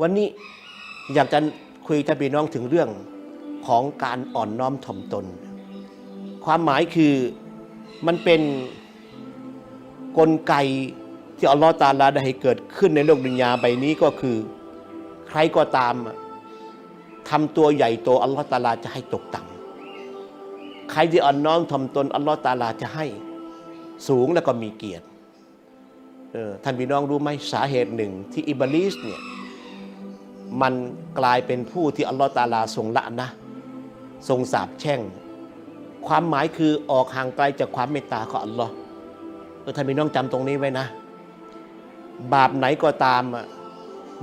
วันนี้อยากจะคุยกับพี่น้องถึงเรื่องของการอ่อนน้อมถ่อมตน ความหมายคือมันเป็นกลไกที่อัลลอฮฺตาลาได้ให้เกิดขึ้นในโลกดุนยาใบนี้ก็คือ ใครก็ตามอะทำตัวใหญ่โตอัลลอฮฺตาลาจะให้ตกต่ำใครที่อ่อนน้อมถ่อมตนอัลลอฮฺตาลาจะให้สูงแล้วก็มีเกียรติท่านพี่น้องรู้ไหมสาเหตุหนึ่งที่อิบลิสเนี่ย มันกลายเป็นผู้ที่อัลลอฮฺตาลาทรงละนะ ทรงสาบแช่ง ความหมายคือออกห่างไกลจากความเมตตาของอัลลอฮ์เออท่านพี่น้องจำตรงนี้ไว้นะ บาปไหนก็ตามอะ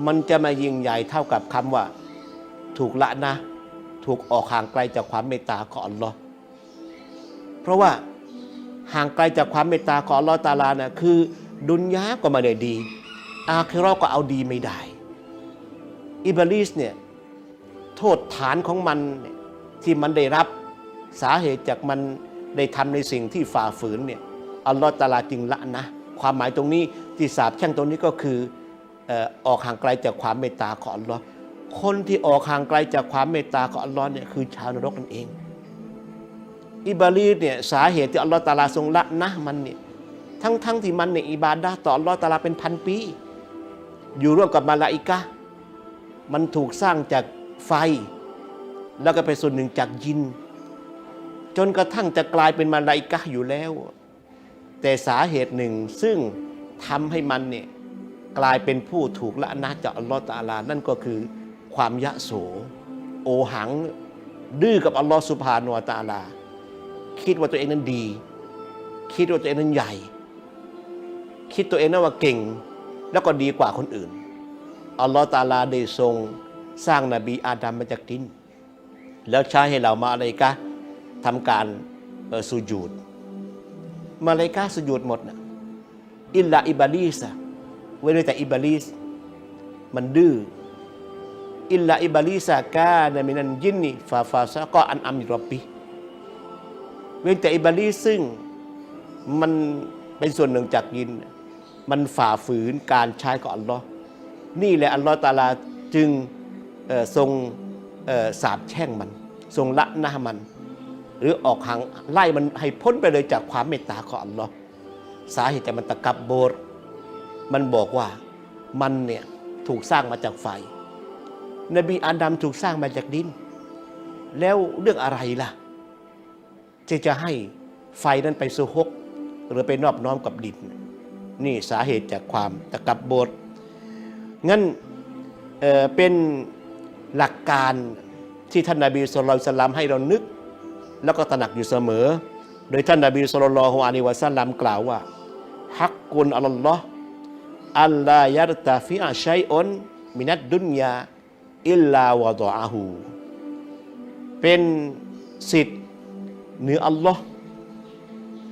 มันจะมายิ่งใหญ่เท่ากับคำว่า ถูกละนะ ถูกออกห่างไกลจากความเมตตาของอัลลอฮ์เพราะว่าห่างไกลจากความเมตตาของอัลลอฮ์ตาลานะคือ ดุนยาก็ไม่ได้ดี อาคิราะห์ก็เอาดีไม่ได้ อิบลิสเนี่ยโทษฐานของมันที่มันได้รับสาเหตุจากมันได้ทำในสิ่งที่ฝ่าฝืนเนี่ยอัลลอฮ์ตาลาจึงละนะความหมายตรงนี้ที่สาบแช่งตรงนี้ก็คือออกห่างไกลจากความเมตตาของอัลลอฮ์คนที่ออกห่างไกลจากความเมตตาของอัลลอฮ์เนี่ยคือชาวนรกนั่นเอง อิบาลีเนี่ยสาเหตุที่อัลลอฮ์ตาลาทรงละนะมันเนี่ยทั้งทั้งที่มันในยอิบาดะต่ออัลลอฮ์ตาลาเป็นพันปี อยู่ร่วมกับมาลาอิกะ มันถูกสร้างจากไฟ แล้วก็เป็นส่วนหนึ่งจากยิน จนกระทั่งจะกลายเป็นมาลาอิกะห์อยู่แล้ว แต่สาเหตุหนึ่งซึ่งทำให้มันเนี่ยกลายเป็นผู้ถูกละนะจากอัลลอฮ์ตะอาลา นั่นก็คือความยะโส โอหัง ดื้อกับอัลลอฮ์สุภาโนวตะอาลา คิดว่าตัวเองนั้นดี คิดว่าตัวเองนั้นใหญ่ คิดตัวเองนั้นว่าเก่ง แล้วก็ดีกว่าคนอื่น อัลลอฮ์ตาลาได้ทรงสร้างนบีอาดัมมาจากดิน แล้วใช้ให้เรามาอะไรกะทำการสุญูดมาเลกาสุญูดหมดนะอิลลาอิบาลีสอะเว้นไว้แต่อิบาลีสมันดื้ออิลลาอิบาลีสะกานะมินันยินนีฟาฟาซะก็อันอัมริรบบีเว้นแต่อิบาลีสซึ่งมันเป็นส่วนหนึ่งจากยิน มันฝ่าฝืนการใช้ของอัลลอฮ์ นี่แหละอัลลอฮ์ตาลาจึงเอ่อทรงสาบแช่งมัน ทรงละหน้ามัน หรือออกห่างไล่มันให้พ้นไปเลยจากความเมตตาของอัลลอฮ์สาเหตุจากมันตะกับโบรมันบอกว่ามันเนี่ยถูกสร้างมาจากไฟ นบีอาดัมถูกสร้างมาจากดิน แล้วเรื่องอะไรล่ะที่จะให้ไฟนั้นไปสุฮกหรือไปนอบน้อมกับดิน นี่สาเหตุจากความตะกับโบร งั้นเเป็นหลักการที่ท่านนาบีสุลต่านสลัมให้เรานึก แล้วก็ตระหนักอยู่เสมอ โดยท่านนาบีสุลต่านละฮ์อะลัยฮิวะสัลลัมกล่าวว่าฮักกุนอัลลอฮ์อัลลายัรตาฟิอาชัยอนมินัดดุนยาอิลลาวะดออาหูเป็นสิทธิ์เหนืออัลลอฮ์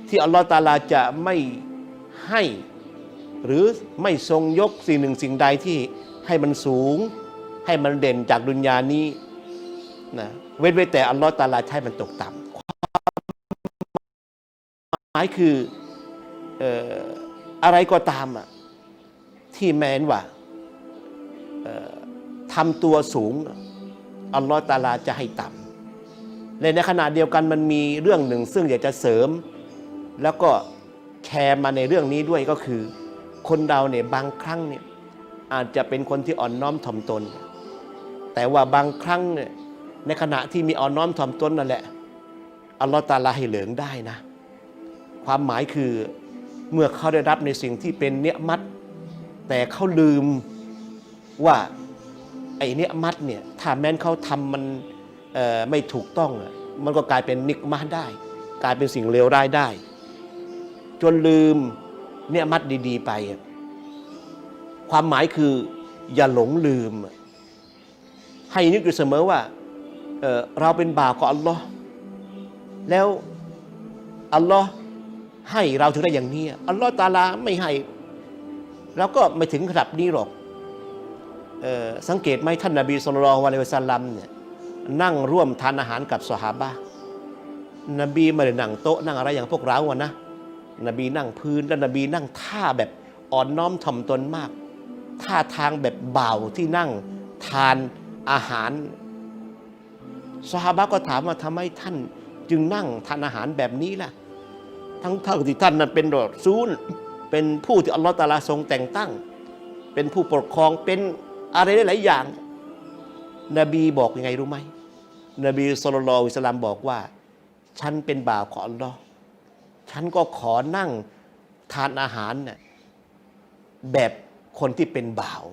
ที่อัลลอฮ์ตาลาจะไม่ให้ หรือไม่ทรงยกสิ่งหนึ่งสิ่งใดที่ให้มันสูง ให้มันเด่นจากดุนยานี้นะเว้นไว้แต่อัลลอฮ์ตาลาใช้มันตกต่ำความหมายคือออะไรก็ตามอะที่แม้นว่าทำตัวสูงอัลลอฮ์ตาลาจะให้ต่ำและในขณะเดียวกันมันมีเรื่องหนึ่ง ซึ่งอยากจะเสริม แล้วก็แชร์มาในเรื่องนี้ด้วยก็คือ คนเราเนี่ยบางครั้งเนี่ยอาจจะเป็นคนที่อ่อนน้อมถ่อมตน แต่ว่าบางครั้งเนี่ยในขณะที่มีอ่อนน้อมถ่อมตนนั่นแหละอัลลอฮ์ตาลาให้เหลืองได้นะ ความหมายคือเมื่อเขาได้รับในสิ่งที่เป็นเนื้อมัด แต่เขาลืมว่าไอ้เนื้อมัดเนี่ยถ้าแม้นเขาทำมันไม่ถูกต้องมันก็กลายเป็นนิกมาได้ กลายเป็นสิ่งเลวร้ายได้ จนลืมเนี่ยมัดดี ๆ ไปอะ ความหมายคืออย่าหลงลืม ให้นึกอยู่เสมอว่าเเราเป็นบ่าวของอัลลอฮ์แล้วอัลลอฮ์ให้เราถึงได้อย่างนี้อัลลอฮ์ตาลาไม่ให้เราก็ไม่ถึงขนาดนี้หรอกออสังเกตไหมท่านนบีสุลต่าร์วะลัยวะสัลลัมเนี่ยนั่งร่วมทานอาหารกับสหาบะนบีไม่ได้นั่งโต๊ะนั่งอะไรอย่างพวกเราอะนะ นบีนั่งพื้น แล้วนบีนั่งท่าแบบอ่อนน้อมถ่อมตนมาก ท่าทางแบบเบาที่นั่งทานอาหารสหาบะก็ถามว่าทำไมท่าน จึงนั่งทานอาหารแบบนี้ล่ะ ทั้งเท่าที่ท่านนั้นเป็นรอซูลเป็นผู้ที่อัลลอฮฺตาลาทรงแต่งตั้ง เป็นผู้ปกครองเป็นอะไรได้หลายอย่าง นบีบอกยังไงรู้ไหมนบีสุลต่านอิสลามบอกว่า ฉันเป็นบ่าวของอัลลอฮ์ฉันก็ขอนั่งทานอาหารเนี่ยแบบ คนที่เป็นบ่าว